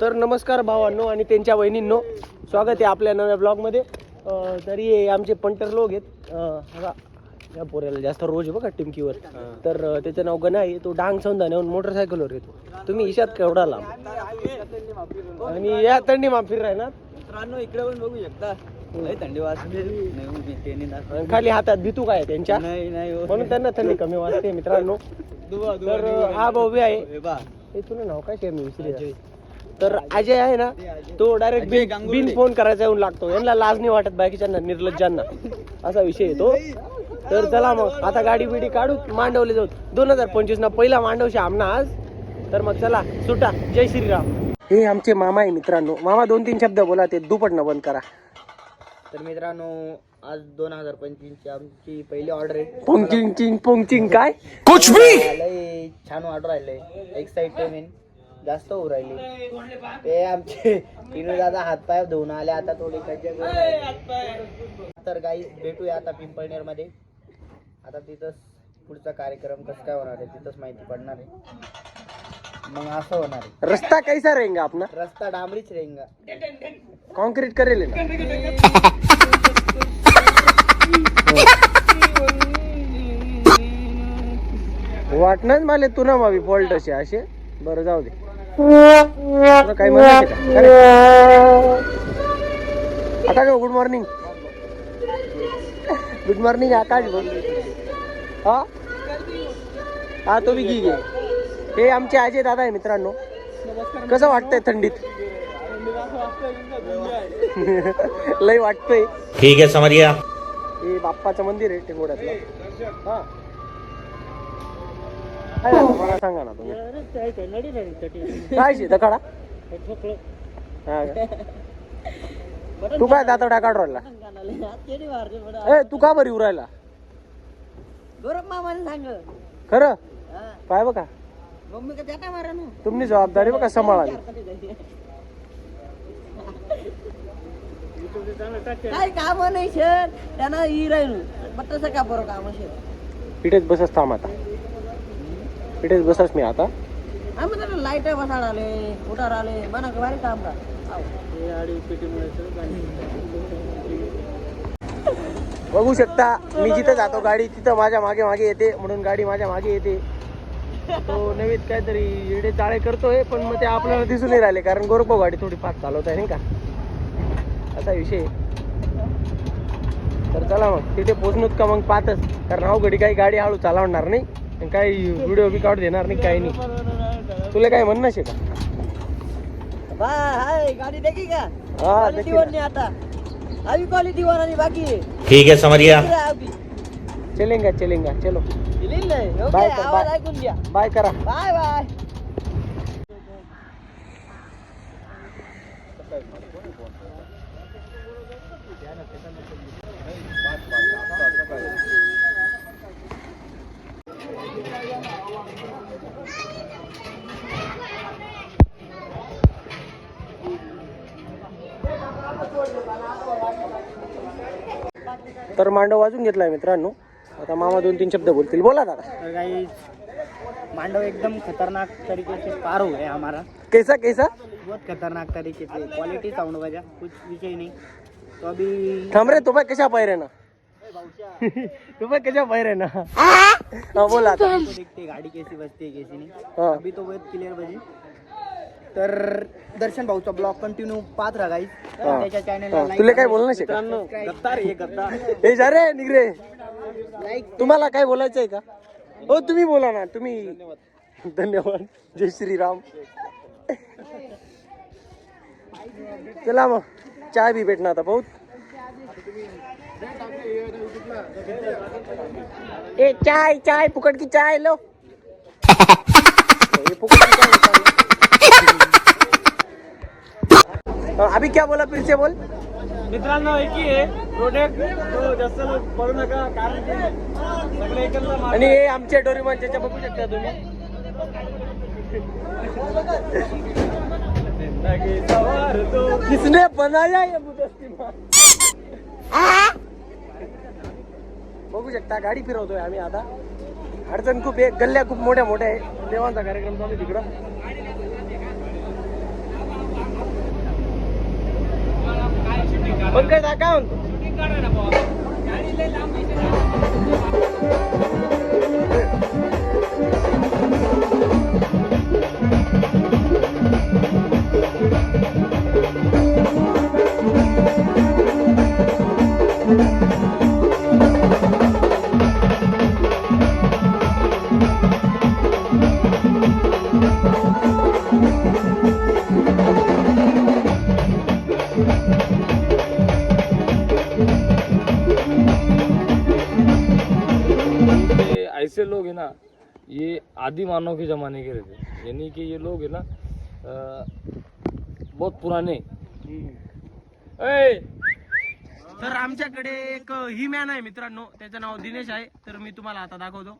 तर नमस्कार भावांनो आणि त्यांच्या वहिनींनो. स्वागत आहे आपल्या नव्या ब्लॉगमध्ये. तरी हे आमचे पंटर लोक आहेत. अं, या पोऱ्याला जास्त रोज आहे बघा टिमकीवर. तर अं, त्याचं नाव गणा आहे. तो डांग सौंदाण्याहून मोटरसायकलवर येतो. तुम्ही ईशात केवढा लांब? आणि या थंडी माफ फिर ना? मित्रांनो इकडे पण बघू शकता. लय थंडी वाजते. नाही हो. आणि खाली हातात भितू काय आहे त्यांच्या? नाही नाही हो. म्हणून त्यांना थंडी कमी वाजते मित्रांनो. दुवा, दुवा, तर दुवा, हा भाऊ बी आहे. हे बा. हे तुला नाव काय मी विसरले. तर अजय आहे ना तो डायरेक्ट बिन. बिन फोन करायचा येऊन लागतो. यांना लाज नाही वाटत बाकीच्यांना निर्लज्जांना. असा विषय येतो. तर चला मग आता गाडी बिडी काढू. मांडवले जाऊ. दोन हजार पंचवीस ना पहिला मांडवशी आमना आज. तर मग चला सुटा. जय श्रीराम. हे आमचे मामा आहे मित्रांनो. मामा दोन तीन शब्द बोला ते दुपटनं बंद करा. तर मित्रांनो आज दोन हजार पंचवीसची आमची पहिली ऑर्डर आहे. पोंगचिंग चिंग पोंगचिंग काय? लय छान ऑर्डर राहिले एक्साइटमेंट जास्त होऊ राहिली. ते आमचे तिने दादा हातपाय धुवून आले आता थोडी. तर काही भेटूया आता पिंपळनेरमध्ये आता तिथंच पुढचा कार्यक्रम कसं काय होणार आहे तिथंच माहिती पडणार आहे. मग असं होणार आहे. रस्ता कैसा रहेगा अपना? रस्ता डांबरीच रहेगा. कॉन्क्रीट करेल ना. वाटणार मला तू ना मावी फॉल्ट असे असे. बरं जाऊ दे. तुला काही. Akash good morning? Good morning Akash बोल हा? हा तो बी घी घे. हे आमचे अजय दादा आहे मित्रांनो. कसं वाटतंय थंडीत? लय वाटतंय. ठीक है समझ गया हे बाप्पाचं मंदिर आहे टेंगोड्यातलं हा. मला सांगा ना तुम्ही. काय शे हा का? तू काय दातडा काढ राहिला? ए तू का बरी उरायला गौरव मामाने सांग. खरं? पाय बघा. मम्मी का त्या काय मारा ना? तुमनी जबाबदारी बघा सांभाळाली काय काम नाही सर त्यांना ही राहील. बट तसं का बरं काम सर इथेच बसस थांब आता. इथेच बसस मी आता. आम्ही त्याला लाइट बसाड आले उठार आले का भारी काम का बघू शकता मी जिथं जातो गाडी तिथं माझ्या मागे मागे येते म्हणून गाडी माझ्या मागे येते. तो नवीन काहीतरी येडे चाळे करतोय पण मग ते आपल्याला दिसून नाही राहिले कारण गोरपो गाडी थोडी फास्ट चालवत आहे नाही का? असा विषय. तर चला मग तिथे पोचणूच का मग पाहतच कारण अवघडी काही गाडी हळू चालवणार नाही. आणि काही व्हिडिओ बी काढू देणार नाही काही नाही. तुला काय म्हणणं शे का? हाय गाडी देखी का? हा आता. अभी क्वालिटी बाकी. आहे. ठीक है समझ गया इकडे अभी चलेंगा चलेंगा चलो. दिलेलं आहे. ओके, बाय कर, आवाज बाय. ऐकून घ्या. बाय करा. बाय बाय तर मांडव वाजून घेतलाय मित्रांनो. आता मामा दोन तीन शब्द बोलतील. बोला दादा. गाइस मांडव एकदम खतरनाक तरीके से पार हो गया हमारा कैसा कैसा? बहुत खतरनाक तरीके से क्वालिटी साउंड बजा कुछ विषय नहीं. तो अभी थांब रे तू बाय कशा पायरे ना. तू बाय कशा पायरे ना. हा बोला देखते गाड़ी कैसी बजती है कैसी नहीं. हा. अभी तो बहुत क्लियर बजी तर दर्शन भाऊचा ब्लॉग कंटिन्यू पाहत राहा गाईस हा. त्याच्या चॅनल हा, तुला काय बोलणं शिका गद्दार हे गद्दार. हे जा रे निगरे लाईक तुम्हाला काय बोलायचं आहे का? हो तुम्ही बोला ना तुम्ही. धन्यवाद. जय श्रीराम. चला मग चाय भी भेटणार आता बहुत. ए चाय चाय फुकट की चाय लो अभी क्या बोला फिर से बोल. मित्रांनो एकी प्रोडक्ट तो जास्त लोक पडू नका कारण सगळे एकत्र आणि हे आमचे डोरीमॉन ज्याच्या बघू शकता तुम्ही. किसने बनाया ये मुदस्तिमा बघू शकता गाडी फिरवतोय आम्ही आता. अडचण खूप आहे गल्ल्या खूप मोठ्या मोठ्या आहे. देवांचा कार्यक्रम चालू तिकडं. पंकज काय म्हणतो? आदि मानव के ज़माने के रहते यानी कि ये लोग है ना बहुत पुराने। ए, तर आमच्याकडे एक ही मॅन आहे मित्रांनो. त्याचं नाव दिनेश आहे. तर मी तुम्हाला आता दाखवतो.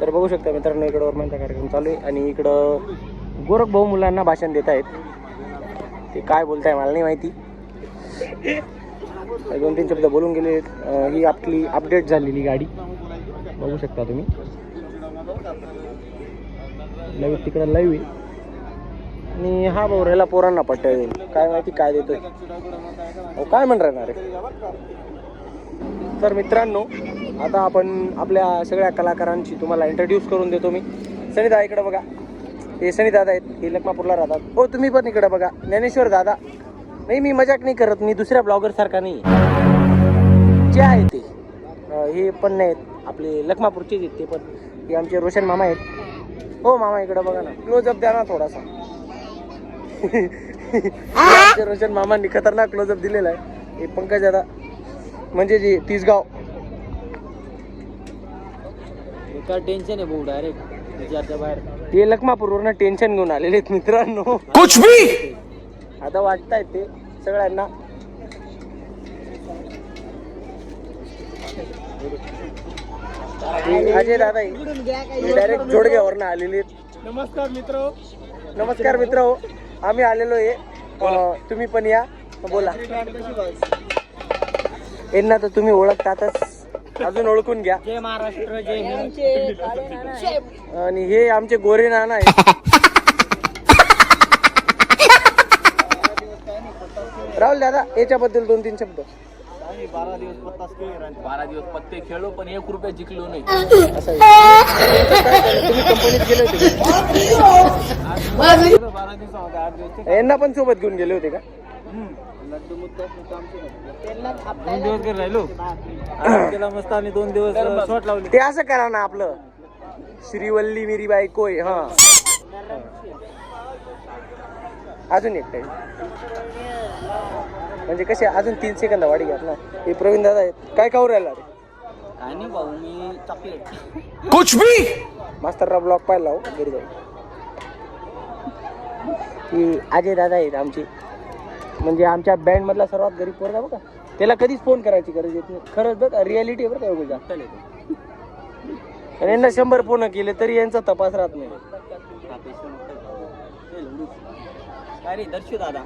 तर बघू शकता मित्रांनो इकडं वर्मांचा कार्यक्रम चालू आहे आणि इकडं गोरख भाऊ मुलांना भाषण देत आहेत. ते काय बोलताय मला नाही माहिती. दोन तीन शब्द बोलून गेले. ही आपली अपडेट झालेली गाडी. बघू शकता तुम्ही. लाईव्ह तिकडं लाईव्ह आहे. आणि हा भाऊ राहिला पोरांना पट्ट्या देईल काय माहिती काय देतोय. अहो, काय म्हण राहणार आहे? तर मित्रांनो आता आपण आपल्या सगळ्या कलाकारांची तुम्हाला इंट्रोड्यूस करून देतो मी. सनी इकडे बघा. हे सनी दादा आहेत. हे लखमापूरला राहतात. हो तुम्ही पण इकडे बघा. ज्ञानेश्वर दादा. नाही मी मजाक नाही करत मी दुसऱ्या ब्लॉगर सारखा नाही. आहे. जे आहे ते. हे पण नाहीत आपले लखमापूरचेच आहेत ते पण. हे आमचे रोशन मामा आहेत. हो मामा इकडे बघा ना. क्लोजअप द्या ना थोडासा. आमच्या रोशन मामांनी खतरनाक क्लोजअप दिलेला आहे. हे पंकज दादा. म्हणजे जे तिसगाव. काय टेन्शन आहे भाऊ डायरेक्ट विचारच्या बाहेर. ते लखमापूरवरनं टेन्शन घेऊन आलेले आहेत मित्रांनो. कुछ भी! आता वाटतायत ते. सगळ्यांना. हे अजय दादा डायरेक्ट जोडग्यावरनं आलेले नमस्कार मित्र. नमस्कार मित्र. हो आम्ही आलेलो आहे. तुम्ही पण या. बोला. यांना तर तुम्ही ओळखतातच. अजून ओळखून घ्या. जय महाराष्ट्र जय हिंद. आणि हे आमचे गोरे नाना आहेत. राहुल दादा याच्याबद्दल दोन तीन शब्द. बारा दिवस पत्ते खेळलो पण एक रुपया जिंकलो नाही. असं आहे. तुम्ही कंपनीत गेले होते का? बारा दिवसामध्ये आठ दिवस यांना पण सोबत घेऊन गेले होते का? दोन दिवस घरी राहिलो. त्याला मस्त आम्ही दोन दिवस शॉट लावले. ते असं करा ना आपलं. श्रीवल्ली मिरी बायकोय हा. अजून एक टाइम म्हणजे कसे अजून तीन सेकंद वाढी घ्या ना. हे प्रवीण दादा आहेत. काय खाऊ राहिला रे? काय नाही भाऊ मी चॉकलेट कुछ भी! मास्तरराव ब्लॉग पाहिला हो घरी जाऊन. की अजय दादा आहेत आमचे. म्हणजे आमच्या बँड मधला सर्वात गरीब पोरगा बघा. त्याला कधीच फोन करायची गरज येत नाही. खरंच बघा रियालिटी आहे बरं का बघा आणि यांना शंभर फोन केले तरी यांचा तपास राहत नाही. अरे दर्शू दादा?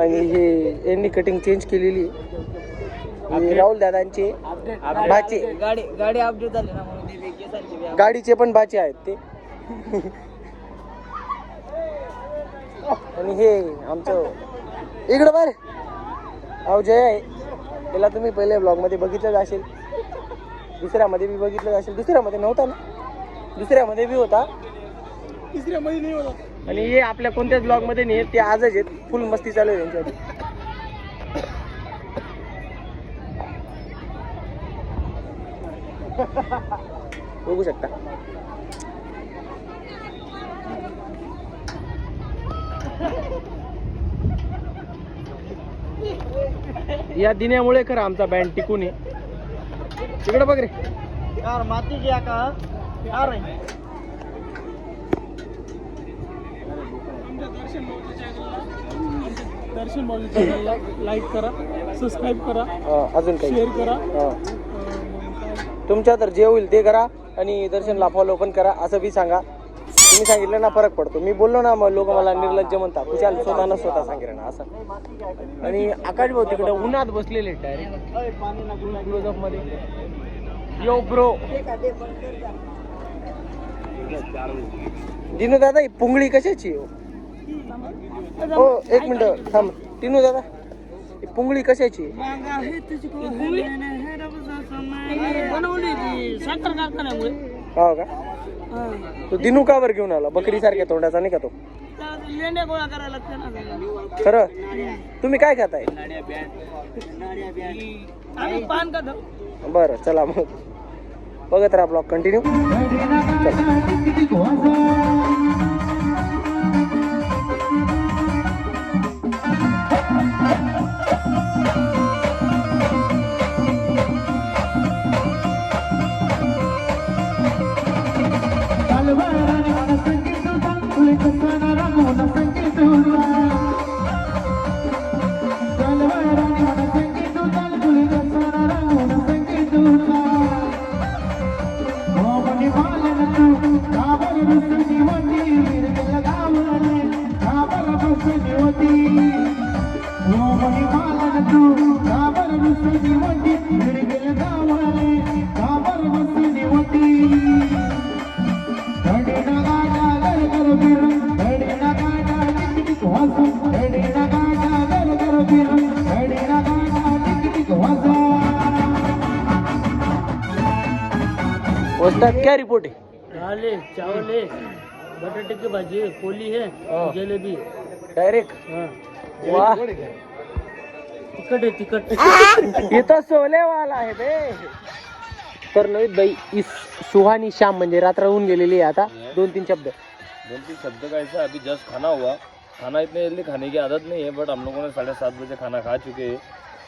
आणि हे यांनी कटिंग चेंज केलेली. आणि राहुल दादांचे भाचे गाडी गाडी अपडेट झाली ना म्हणून ते केसांची बी गाडीचे पण बाचे आहेत ते. आणि हे आमचं इकडं बार अहो जय आहे. त्याला तुम्ही पहिले ब्लॉगमध्ये बघितलं असेल. दुसऱ्यामध्ये बी बघितलं असेल. दुसऱ्यामध्ये नव्हता ना? दुसऱ्यामध्ये बी होता. तिसऱ्यामध्ये नाही होता आणि हे आपल्या कोणत्याच ब्लॉगमध्ये नाही आहेत ते आजच आहेत. फुल मस्ती चालू आहे त्यांच्यावर. बघू शकता. या दिन्यामुळे खरं आमचा बँड टिकून आहे. तिकडे बघ रे. यार मातीची का यार. दर्शन भाऊ चॅनलला लाईक करा सबस्क्राईब करा अजून काही. शेअर करा. तुमच्या तर जे होईल ते करा आणि दर्शनला फॉलो पण करा असं बी सांगा. तुम्ही सांगितलं ना फरक पडतो. मी बोललो ना मग लोक मला निर्लज्ज म्हणतात. खुशाल स्वतः न स्वतः सांगेल ना असं. आणि आकाश भाऊ तिकडे उन्हात बसलेले डायरेक्ट क्लोजअपमध्ये यो ब्रो दिनू दादा ही पुंगळी कशाची हो? हो एक मिनिट थांब. तिनू दादा ही पुंगळी कशाची? बनवली ती साखर कारखान्यामुळे हो का? तो दिनू कावर घेऊन आला बकरी सारख्या तोंडाचा नाही का तो? लेंड्या गोळा करायला खरं? तुम्ही काय खाताय? आम्ही पान खातो बरं चला मग. बघत राहा ब्लॉग कंटिन्यू वस्तात काय रिपोर्ट आहे आले चावल है बटाटे की भाजी है कोली है हाँ। जलेबी। डायरेक्ट हाँ। वाह। है ये तो सोले वाला है बे। तर बाई इस सुहानी शाम म्हणजे रात्र होऊन गेलेली आहे आता दोन तीन शब्द. दोन तीन शब्द का ऐसा अभी जस्ट खाना हुआ. खाना इतने जल्दी खाने की आदत नहीं है बट हम लोगों ने साढ़े सात बजे खाना खा चुके हैं.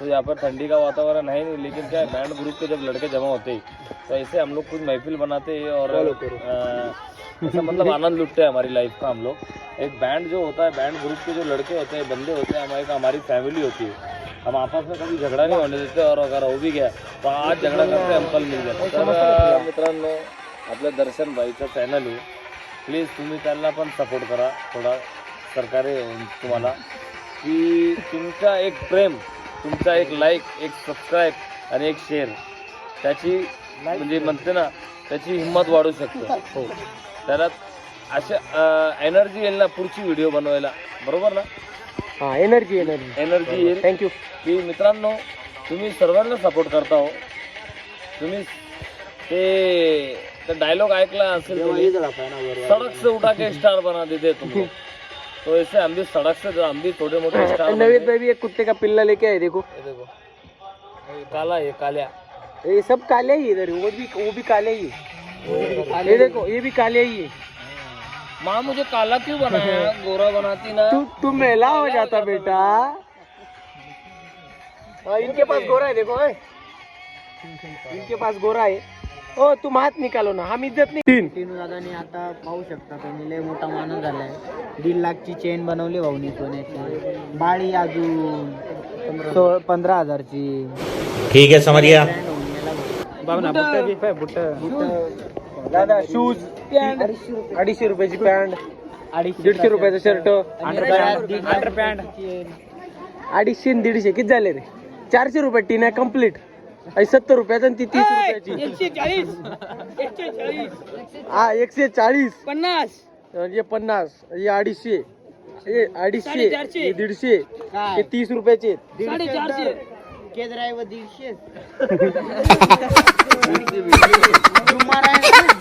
तो यहाँ पर ठंडी का वातावरण है नहीं लेकिन क्या है बैंड ग्रुप के जब लड़के जमा होते हैं तो ऐसे हम लोग कुछ महफिल बनाते हैं और ऐसा मतलब आनंद लुटते हैं हमारी लाइफ का हम लोग। एक बैंड जो होता है बैंड ग्रुप के जो लड़के होते हैं बंदे होते हैं हमारे हमारी फैमिली होती है। हम आपस में कभी झगड़ा नहीं होने देते और अगर हो भी गया तो आज झगड़ा करते हम कल मिल जाते तर मित्रांनो आपल्या दर्शन भाईचं चॅनल आहे। प्लीज़ तुम्ही त्यांना पण सपोर्ट करा थोडा सरकारी तुम्हाला की तुमचा एक प्रेम तुमचा एक लाईक एक सबस्क्राईब आणि एक शेअर त्याची म्हणजे म्हणते ना त्याची हिंमत वाढू शकते. हो. त्याला अशा एनर्जी येईल ना पुढची व्हिडिओ बनवायला. बरोबर ना? हा एनर्जी एनर्जी एनर्जी येईल. थँक्यू की मित्रांनो तुम्ही सर्वांना सपोर्ट करता हो. तुम्ही ते डायलॉग ऐकला असेल तुम्ही, सड़क से उठा के स्टार बना देते तुम लोग। तो ऐसे हम भी सड़क से जो हम भी थोड़े मोटे स्टार नवीन भाई भी एक कुत्ते का पिल्ला लेके आए देखो। देखो। ये काला है कालिया। ये सब काले ही इधर वो भी वो भी काले ही। है। ये देखो ये भी काले ही है। माँ मुझे काला क्यों बनाया? गोरा बनाती ना। तू तू मेला हो जाता बेटा। हाँ, इनके पास गोरा है देखो इनके पास गोरा है। ओ तुम हात निकालो ना. हम इज्जत नाही. तीन. टिनू दादानी आता पाहू शकता तुम्ही लय मोठा माणूस झालाय. दीड लाखची चेन बनवली भाऊनी सोन्याची. बाळी अजून सोळ पंधरा हजारची. ठीक है समझ गया दादा शूज अडीचशे रुपयाची पॅन्ट. दीडशे रुपयाचं शर्ट अंडरपॅन्ट अडीचशे आणि दीडशे. किती झाले रे? चारशे रुपये टीन आहे कंप्लीट आणि सत्तर रुपयाचं आणि ती तीस रुपयाची. एकशे चाळीस. एकशे चाळीस. हा एकशे चाळीस. पन्नास. म्हणजे पन्नास. हे अडीचशे. हे अडीचशे. साडेचारशे. हे दीडशे. हे तीस रुपयाचे आहेत. साडेचारशे. के ड्रायव्हर दीडशे.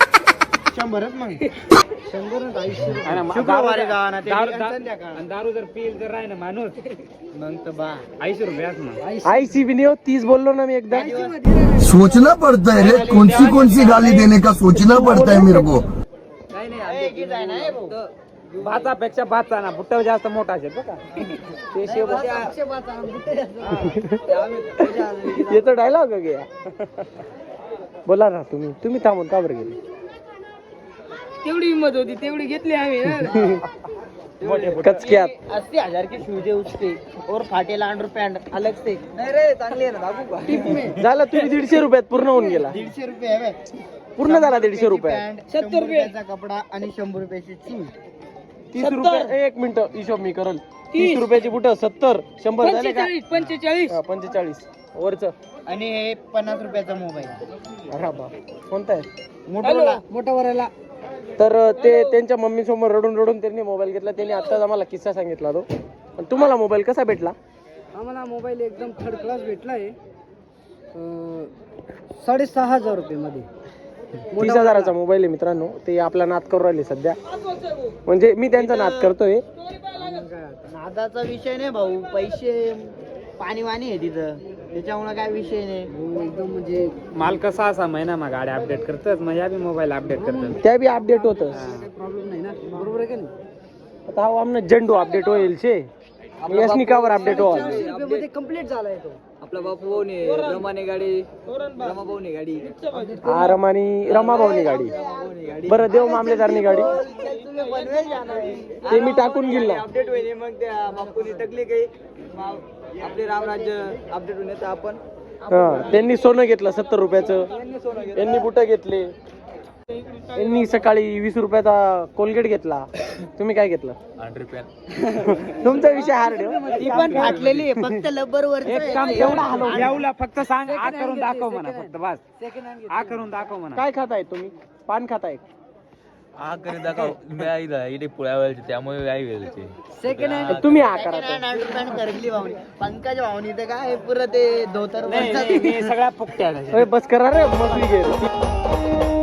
शंभरच मग. शुक्रवारी जावा ना ते संध्याकाळ. दारू जर पिल तर राही ना माणूस. मग तर बा. ऐंशी रुपयात मग. ऐंशी बी नाही हो, तीस बोललो ना मी एकदा. सोचना पड़ता है रे कौन सी कौन सी गाली देने का सोचना पड़ता है मेरे को भातापेक्षा भाता ना बुट्टा जास्त मोठा असेल बघा ते शेव याचा डायलॉग गया बोला ना तुम्ही तुम्ही थांबून का बरं गेले? तेवढी हिंमत होती तेवढी घेतली आम्ही ना. कचक्यात. अस्सी हजार के शूज है उसके और फाटेला अंडर पैंट अलग से. नाही रे चांगली आहे ना दाखवू का? झालं तुम्ही दीडशे रुपयात पूर्ण होऊन गेला. दीडशे रुपये आहे पूर्ण झाला दीडशे पॅन्ट सत्तर रुपयाचा कपडा आणि शंभर रुपयाचे शूज तीस रुपये एक मिनिट हिशोब मी करल. तीस रुपयाची बुट सत्तर शंभर झाले का? पंचेचाळीस पंचेचाळीस. हा, पंचेचाळीस. वरच. आणि हे पन्नास रुपयाचा मोबाईल. अरे बा कोणता आहे? मोटोरोला. मोटोरोला तर ते त्यांच्या मम्मी समोर रडून रडून त्यांनी मोबाईल घेतला. त्यांनी आत्ताच आम्हाला किस्सा सांगितला तो. पण तुम्हाला मोबाईल कसा भेटला? आम्हाला मोबाईल एकदम थर्ड क्लास भेटला आहे. साडेसहा हजार रुपये मध्ये तीस हजाराचा मोबाईल आहे मित्रांनो. ते आपला नाद करू राहिले सध्या. म्हणजे मी त्यांचा नाद करतोय. नादाचा विषय नाही भाऊ. पैसे पाणी वाणी आहे तिथं. त्याच्यामुळे काय विषय नाही. एकदम म्हणजे माल कसा असा महिना मग गाडी अपडेट करतात मग या बी मोबाईल अपडेट करतात त्या बी अपडेट होत प्रॉब्लेम नाही ना. बरोबर आहे का नाही? आता हा आमना झेंडू अपडेट होईल शे. यासनी कावर अपडेटमध्ये कंप्लीट झालाय तो. आपला बापू भाऊने रमाने गाडी रमा भाऊने गाडी. हा रमानी रमा भाऊनी गाडी. बरं देव मामलेदारनी गाडी. ते मी टाकून गेलो. अपडेट होईल मग त्या बापूने टकली काही. आपले रामराज्य अपडेट होऊन येतं आपण. हा त्यांनी सोनं घेतलं सत्तर रुपयाचं. यांनी बुट घेतले. यांनी सकाळी वीस रुपयाचा कोलगेट घेतला. तुम्ही काय घेतलं? तुमचा विषय हार्ड ती पण फाटलेली आहे फक्त लब्बर वर एक काम एवढा हलव. येऊला फक्त सांग आ करून दाखव म्हणा फक्त बस. आ करून दाखव म्हणा. काय खाताय तुम्ही? पान खाताय हा करी दाखव मी आई इथे पुळ्या वेळची त्यामुळे आई वेळची सेकंड हँड तुम्ही हा करा हँड भावनी. पंकज भावनी तर काय पुरं ते धोतर नाही वरचं नाही, मी सगळ्या फुकट्या अरे बस करा रे मग घे सोना